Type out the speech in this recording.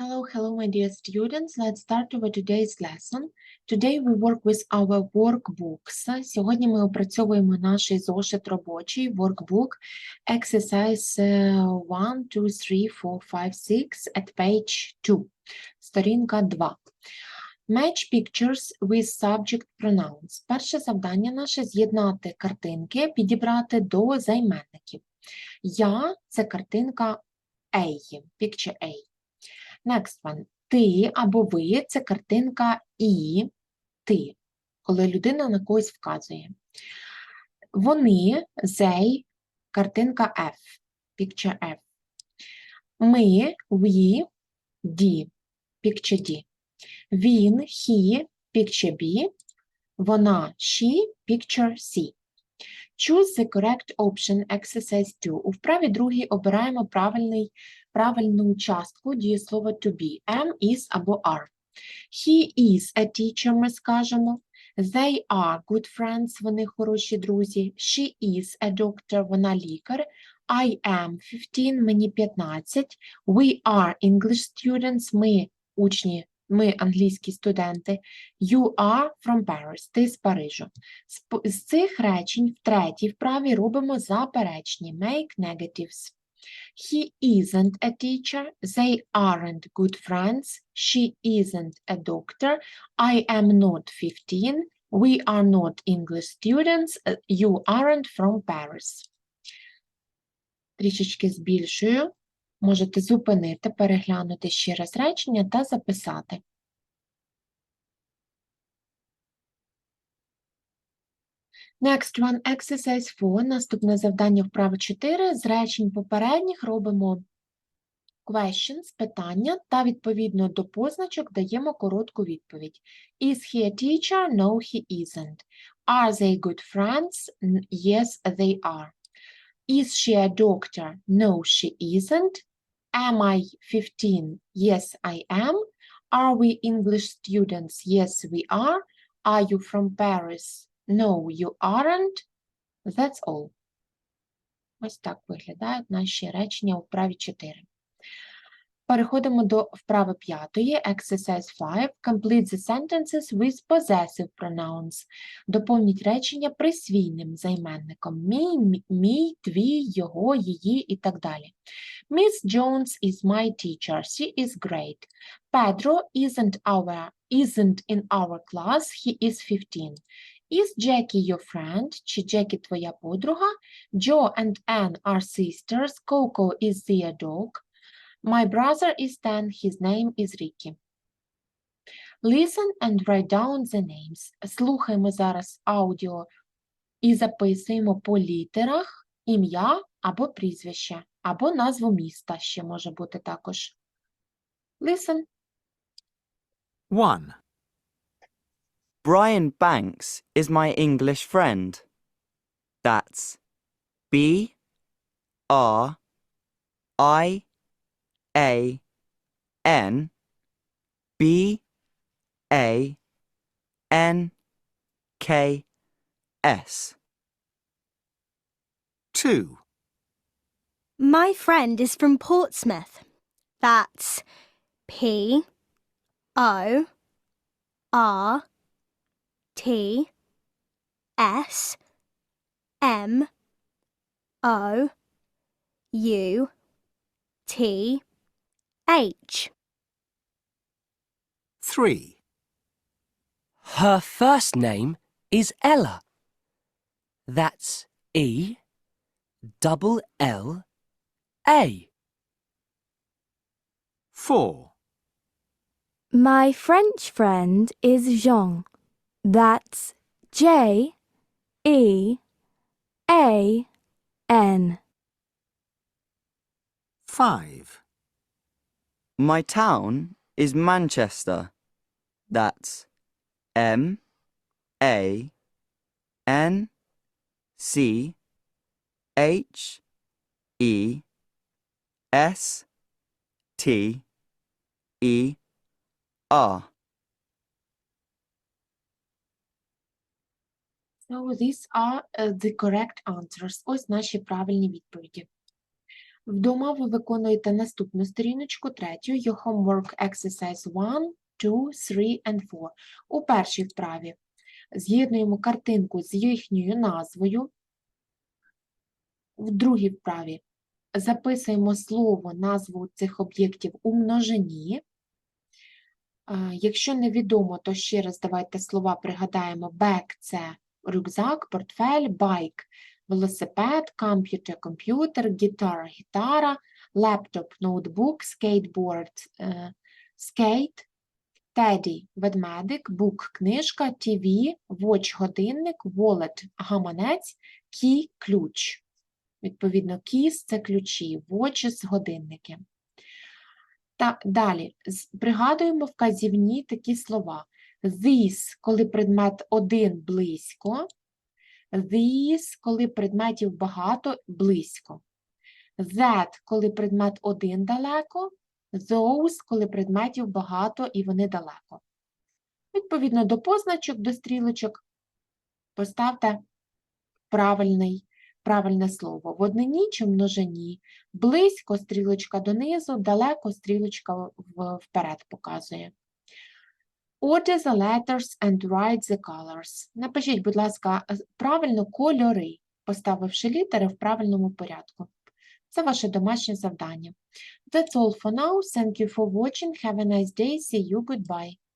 Hello, hello, my dear students. Let's start over today's lesson. Today we work with our workbooks. Сьогодні ми опрацьовуємо наш зошит робочий workbook exercise е, 1, 2, 3, 4, 5, 6 at page 2. Сторінка 2. Match pictures with subject pronouns. Перше завдання наше з'єднати картинки, підібрати до займенників. Я – це картинка A, picture A. Next one. Ти або ви це картинка і ти, коли людина на когось вказує. Вони, they, картинка F, picture F. Ми, we, D, picture D. Він, he, picture B. Вона, she, picture C. Choose the correct option exercise 2. У вправі другій обираємо правильний, правильну частку дієслова to be. Am, is або are. He is a teacher, ми скажемо. They are good friends, вони хороші друзі. She is a doctor, вона лікар. I am 15, мені 15. We are English students, ми учні, ми англійські студенти. You are from Paris, ти з Парижу. З, цих речень в третій вправі робимо заперечні make negatives. He isn't a teacher, they aren't good friends, she isn't a doctor, I am not 15, we are not English students, uh, you aren't from Paris. Трішечки збільшую. Можете зупинити, переглянути ще раз речення та записати. Next one, exercise 4. Наступне завдання вправи 4. З речень попередніх робимо questions, питання, та відповідно до позначок даємо коротку відповідь. Is he a teacher? No, he isn't. Are they good friends? Yes, they are. Is she a doctor? No, she isn't. Am I 15? Yes, I am. Are we English students? Yes, we are. Are you from Paris? No, you aren't. That's all. Ось так виглядають наші речення у вправі 4. Переходимо до вправи п'ятої. Exercise 5. Complete the sentences with possessive pronouns. Доповніть речення присвійним займенником. Мій, мій, твій, його, її і так далі. Miss Jones is my teacher. She is great. Pedro isn't our isn't in our class. He is 15. Is Jackie your friend? Чи Джекі твоя подруга? Joe and Anne are sisters. Coco is their dog. My brother is 10. His name is Ricky. Listen and write down the names. Слухаємо зараз аудіо і записуємо по літерах ім'я або прізвище, або назву міста ще може бути також. Listen. 1. Brian Banks is my English friend. That's B R I A N B A N K S. 2. My friend is from Portsmouth. That's P O R T S M O U T H. 3. Her first name is Ella. That's E double L A. 4. My French friend is Jean. That's J E A N. 5. My town is Manchester. That's M A N C H E S T E R. So these are uh, the correct answers. Ось наші правильні відповіді. Вдома ви виконуєте наступну сторіночку, третю, your homework exercise 1, 2, 3 and 4. У першій вправі з'єднуємо картинку з їхньою назвою. В другій вправі записуємо слово, назву цих об'єктів у множині. Якщо невідомо, то ще раз давайте слова пригадаємо. Bag – це рюкзак, портфель, bike – велосипед, комп'ютер – комп'ютер, гітара – гітара, лептоп – ноутбук, скейтборд е, – скейт, теді – ведмедик, бук – книжка, TV – watch – годинник, wallet – гаманець, key – ключ. Відповідно, keys – це ключі, watches – годинники. Та далі пригадуємо вказівні такі слова. This, коли предмет один близько. These, коли предметів багато близько. That, коли предмет один далеко. Those, коли предметів багато і вони далеко. Відповідно до позначок, до стрілочок поставте правильний, правильне слово. В однині чи множині. Близько стрілочка донизу, далеко стрілочка вперед показує. Order the letters and write the colors. Напишіть, будь ласка, е, правильно кольори, поставивши літери в правильному порядку. Це ваше домашнє завдання. That's all for now. Thank you for watching. Have a nice day. See you. Goodbye.